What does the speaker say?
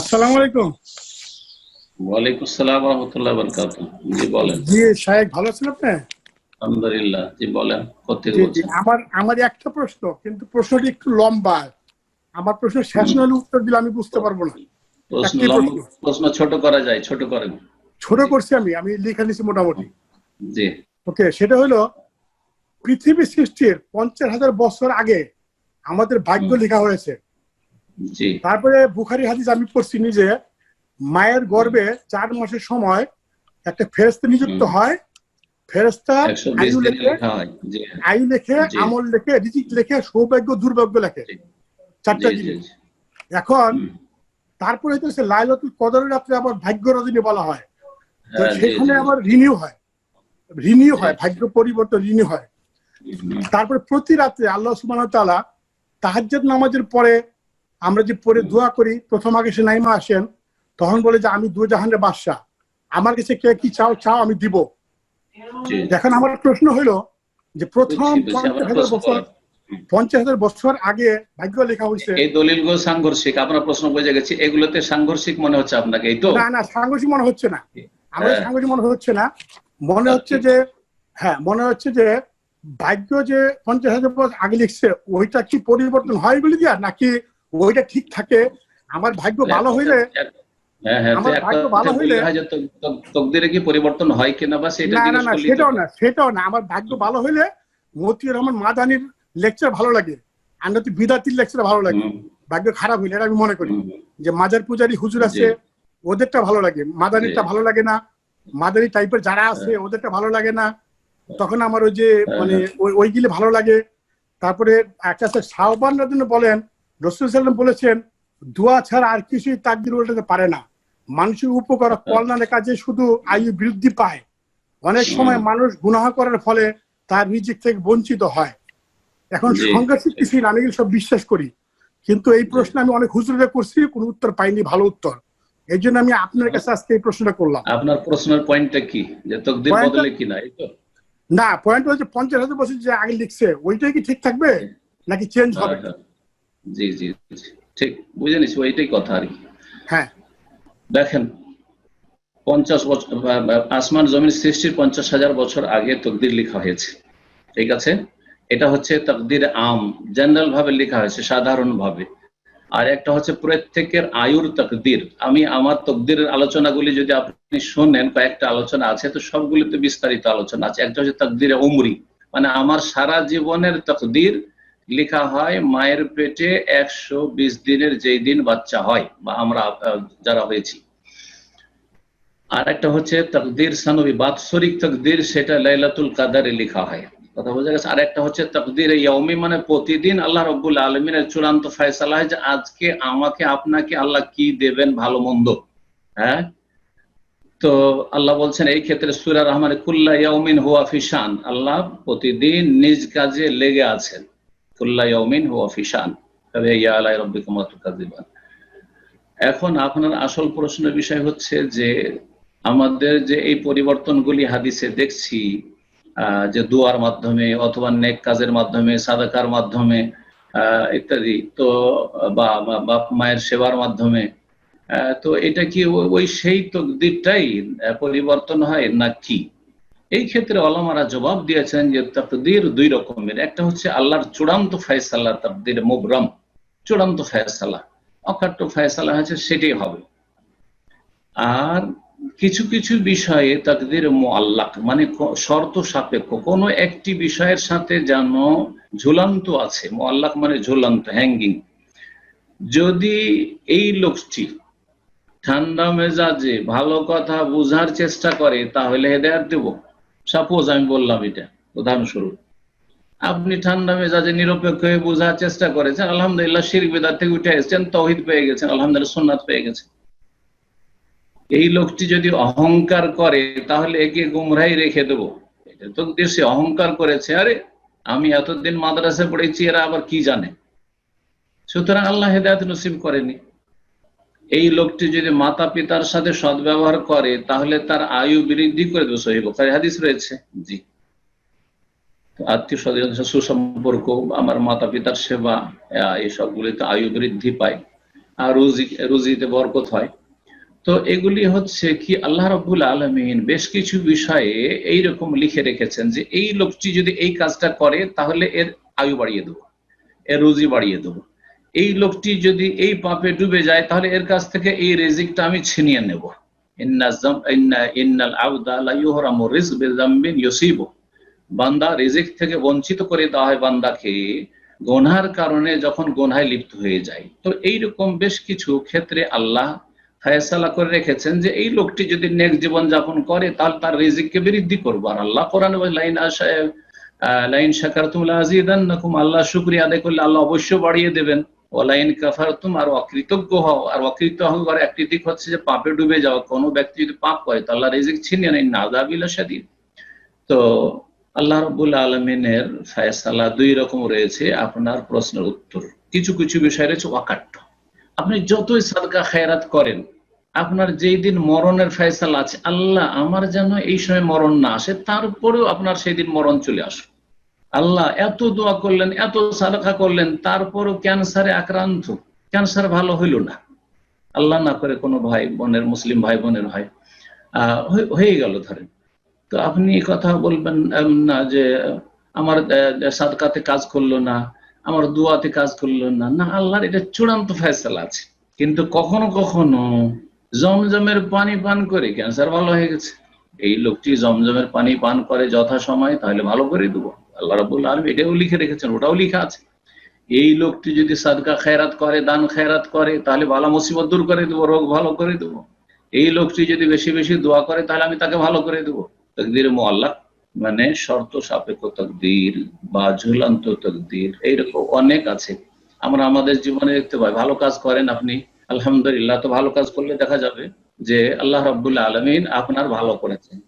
আসসালামু আলাইকুম। ওয়ালাইকুম আসসালাম রহমতুল্লাহ বরকাত জি বলেন। জি শাহেক ভালো আছেন আপনি? আলহামদুলিল্লাহ জি বলেন কোথেকে জি জি বলছেন? আমার আমার একটা প্রশ্ন কিন্তু প্রশ্নটি একটু লম্বা। আমার প্রশ্ন শেষ না হলে উত্তর দিলে আমি বুঝতে পারব না। প্রশ্ন ছোট করা যায় ছোট করেন ছোট করছি আমি আমি লিখে নিছি মোটামুটি। জি। ওকে সেটা হলো পৃথিবী সৃষ্টির পঞ্চাশ হাজার বছর আগে আমাদের ভাগ্য লেখা হয়েছে। তারপরে বুখারি হাদিস আমি পড়ছি নিজে। মায়ের গর্ভে চার মাসের সময় একটা ফেরেস্তা নিযুক্ত হয়। ফেরেস্তা আয়ু লেখে আয়ু আমল লেখে রিজিক লেখে সৌভাগ্য দুর্ভাগ্য লেখে। চারটা জিনিস। এখন। তারপরে হচ্ছে লাইলাতুল কদরের রাত্রে আবার ভাগ্য রজনী বলা হয়। তো হ্যাঁ, সেখানে আবার রিনিউ হয়। রিনিউ হয় ভাগ্য পরিবর্তন রিনিউ হয়। তারপরে প্রতি রাত্রে আল্লাহ সুবহানাহু ওয়া তাআলা তাহাজ্জুদ নামাজের পরে আমরা যে পরে দোয়া করি প্রথম আগে সে নাইমা আসেন তখন বলে যে আমি দু জাহানের বাদশা আমার কাছে কে কি চাও চাও আমি দিব। এখন আমার প্রশ্ন হলো যে প্রথম পঞ্চাশ হাজার বছর পঞ্চাশ হাজার বছর আগে ভাগ্য লেখা হয়েছে। এই দলিলগুলো সাংঘর্ষিক আপনার প্রশ্ন বুঝে গেছি। এগুলোতে সাংঘর্ষিক মনে হচ্ছে আপনাকে এই তো? না না সাংঘর্ষিক মনে হচ্ছে না। আমার হ্যাঁ। সাংঘর্ষিক মনে হচ্ছে না। মনে হচ্ছে যে হ্যাঁ মনে হচ্ছে যে ভাগ্য যে পঞ্চাশ হাজার বছর আগে লিখছে ওইটা কি পরিবর্তন হয় বলে দিয়া নাকি ওইটা ঠিক থাকে। আমার ভাগ্য ভালো হইলে হ্যাঁ আমার ভাগ্য ভালো হইলে- হয় তকদিরে কি পরিবর্তন হয় কিনা বা সেটা না না জিজ্ঞেস না করলেই সেটাও না সেটাও না। আমার ভাগ্য ভালো হইলে মতিউর রহমান মাদানির লেকচার ভালো লাগে আর বিদাতির লেকচার ভালো লাগে। ভাগ্য খারাপ হইলে এটা আমি মনে করি। যে মাজার পূজারি হুজুর আছে ওদেরটা ভালো লাগে। মাদানিরটা ভালো লাগে না। মাদারি টাইপের যারা আছে ওদেরটা ভালো লাগে না। তখন আমার ওই যে মানে ওই- ওইগুলি ভালো লাগে। তারপরে একটা আছে সাহবান রাদিন বলেন রসুল সাল্লাম বলেছেন দোয়া ছাড়া আর কিছুই তাকদির উল্টাতে পারে না। মানুষের উপকার। কল্যাণের কাজে শুধু আয়ু বৃদ্ধি পায়। অনেক সময় মানুষ গুনাহ করার ফলে তার রিজিক থেকে বঞ্চিত হয়। এখন। সংঘর্ষিক কিছুই না আমি সব বিশ্বাস করি। কিন্তু এই প্রশ্ন আমি অনেক হুজুরে করছি কোনো উত্তর পাইনি ভালো উত্তর। এই জন্য আমি আপনার কাছে আজকে এই প্রশ্নটা করলাম। আপনার প্রশ্নের পয়েন্টটা কি? যে তকদির বদলে এই তো? না পয়েন্ট হচ্ছে পঞ্চাশ হাজার বছর যে আগে লিখছে ওইটাই কি ঠিক থাকবে? নাকি চেঞ্জ হবে? হ্যাঁ, হ্যাঁ। জি জি। ঠিক বুঝে নিছি ওইটাই কথা আর কি। হ্যাঁ। দেখেন পঞ্চাশ বছর আসমান জমিন সৃষ্টির পঞ্চাশ হাজার বছর আগে তকদির লেখা হয়েছে। ঠিক আছে? এটা হচ্ছে তকদির আম জেনারেল ভাবে লেখা হয়েছে সাধারণ ভাবে আর একটা হচ্ছে প্রত্যেকের আয়ুর তকদির। আমি আমার তকদিরের আলোচনাগুলি যদি আপনি শোনেন কয়েকটা আলোচনা আছে তো সবগুলিতে বিস্তারিত আলোচনা আছে। একটা হচ্ছে তকদিরে উমরি। মানে আমার সারা জীবনের তকদির লেখা হয়, মায়ের পেটে একশো বিশ দিনের যেই দিন বাচ্চা হয়, বা আমরা যারা হয়েছি। আর একটা হচ্ছে তকদির সানবী, বাৎসরিক তকদির সেটা লাইলাতুল কাদারে লেখা হয়। কথা বোঝা গেছে? আর একটা হচ্ছে তকদির ইয়মি মানে প্রতিদিন আল্লাহ রব্বুল আলমিনের চূড়ান্ত ফয়সালা হয় যে আজকে আমাকে, আপনাকে আল্লাহ কি দেবেন ভালো মন্দ? হ্যাঁ? তো আল্লাহ বলছেন, এই ক্ষেত্রে সুরা রহমান কুল্লা ইয়াউমিন হুয়া ফিশান। আল্লাহ প্রতিদিন নিজ কাজে লেগে আছেন। এখন আপনার আসল প্রশ্নের বিষয় হচ্ছে যে, আমাদের যে এই পরিবর্তনগুলি হাদিসে দেখছি যে দুয়ার মাধ্যমে অথবা নেক কাজের মাধ্যমে, সাদাকার মাধ্যমে ইত্যাদি, তো বা বাপ মায়ের সেবার মাধ্যমে তো এটা কি ওই- সেই তকদিরটাই পরিবর্তন হয় না কি এই ক্ষেত্রে আলমারা জবাব দিয়েছেন যে তকদির দুই রকমের। একটা হচ্ছে আল্লাহর চূড়ান্ত ফয়সালা, তকদির মুবরম, চূড়ান্ত ফয়সালা। অকাট্য ফয়সালা হচ্ছে সেটাই হবে। আর কিছু কিছু বিষয়ে তাকদির মোয়াল্লাক মানে শর্ত সাপেক্ষ। কোনো একটি বিষয়ের সাথে যেন ঝুলান্ত আছে মো মোয়াল্লাক মানে ঝুলান্ত হ্যাঙ্গিং যদি এই লোকটি ঠান্ডা মেজাজে ভালো কথা বোঝার চেষ্টা করে, তাহলে হেদায়াত দেব। সাপোজ আমি বললাম এটা, উদাহরণস্বরূপ। আপনি ঠান্ডা মেজাজে নিরপেক্ষ হয়ে বোঝার চেষ্টা করেছেন, আলহামদুলিল্লাহ শির বেদার থেকে উঠে এসেছেন, তহিদ পেয়ে গেছেন, আলহামদুলিল্লাহ সোননাথ পেয়ে গেছেন। এই লোকটি যদি অহংকার করে, তাহলে একে গুমরাই রেখে দেবো। এটা তো দেশে অহংকার করেছে, আরে আমি এতদিন মাদ্রাসে পড়েছি, এরা আবার কি জানে? সুতরাং আল্লাহ হেদায়ত নসিব করেনি। এই লোকটি যদি মাতা পিতার সাথে সদ্ব্যবহার করে তাহলে তার আয়ু বৃদ্ধি করে দেবে সহিব হাদিস রয়েছে। জি। আত্মীয় স্বজন সুসম্পর্ক আমার মাতা পিতার সেবা আহ, এই সবগুলিতে আয়ু বৃদ্ধি পায় আর রুজি রুজিতে বরকত হয়। তো এগুলি হচ্ছে কি আল্লাহ রব্বুল আলমিন বেশ কিছু বিষয়ে এইরকম লিখে রেখেছেন যে এই লোকটি যদি এই কাজটা করে তাহলে এর আয়ু বাড়িয়ে দেবো এর রুজি বাড়িয়ে দেবো। এই লোকটি যদি এই পাপে ডুবে যায়, তাহলে এর কাছ থেকে এই রেজিকটা আমি ছিনিয়ে নেব। বান্দা রিজিক থেকে বঞ্চিত করে দেওয়া হয় বান্দাকে। গোনহার কারণে যখন গোনহায় লিপ্ত হয়ে যায়। তো এইরকম বেশ কিছু ক্ষেত্রে আল্লাহ ফায়সালা করে রেখেছেন যে এই লোকটি যদি নেক জীবন যাপন করে, তাহলে তার রিজিককে বৃদ্ধি করব। আর আল্লাহ কোরআন লাইন আশায় লাইন শাকার তুমলা আজিদান আল্লাহ শুক্রিয়া আদায় করলে আল্লাহ অবশ্যই বাড়িয়ে দেবেন। ওলাইন কাফার তুম আর অকৃতজ্ঞ হও। আর অকৃত হওয়ার একটি দিক হচ্ছে যে পাপে ডুবে যাওয়া কোনো ব্যক্তি যদি পাপ করে, তো আল্লাহ রিজিক ছিনিয়ে নেই নাদাবিলা সাদিন তো আল্লাহ রবুল আলমিনের ফায়সালা দুই রকম রয়েছে। আপনার প্রশ্নের উত্তর। কিছু কিছু বিষয় রয়েছে অকাট্য। আপনি যতই সাদকা খায়রাত করেন, আপনার যেই দিন মরণের ফয়সালা আছে, আল্লাহ আমার যেন এই সময় মরণ না আসে, তারপরেও আপনার সেই দিন মরণ চলে আসে আল্লাহ এত দোয়া করলেন, এত সাদকা করলেন, তারপরও ক্যান্সারে আক্রান্ত। ক্যান্সার ভালো হইল না। আল্লাহ না করে কোনো ভাই বোনের, মুসলিম ভাই বোনের হয়। হয়ে গেল ধরেন। তো আপনি কথা বলবেন না যে আমার সাদকাতে কাজ করল না, আমার দুয়াতে কাজ করল না। না, আল্লাহর এটা চূড়ান্ত ফয়সালা আছে। কিন্তু কখনো কখনো জমজমের পানি পান করে ক্যান্সার ভালো হয়ে গেছে। এই লোকটি জমজমের পানি পান করে যথা সময় তাহলে ভালো করে দেবো। আল্লাহ রাবুল আলম এটাও লিখে রেখেছেন, ওটাও লিখা আছে। এই লোকটি যদি সাদকা খেরাত করে, দান খেরাত করে, তাহলে ভালো মুসিবত দূর করে দেবো, রোগ ভালো করে দেবো। এই লোকটি যদি বেশি বেশি দোয়া করে, তাহলে আমি তাকে ভালো করে দেবো। তকদির মোয়াল্লা মানে শর্ত সাপেক্ষ তকদির, বা ঝুলন্ত তকদির, এইরকম অনেক আছে। আমরা আমাদের জীবনে দেখতে পাই, ভালো কাজ করেন আপনি, আলহামদুলিল্লাহ, তো ভালো কাজ করলে দেখা যাবে যে আল্লাহ রাবুল্লাহ আলমিন আপনার ভালো করেছেন।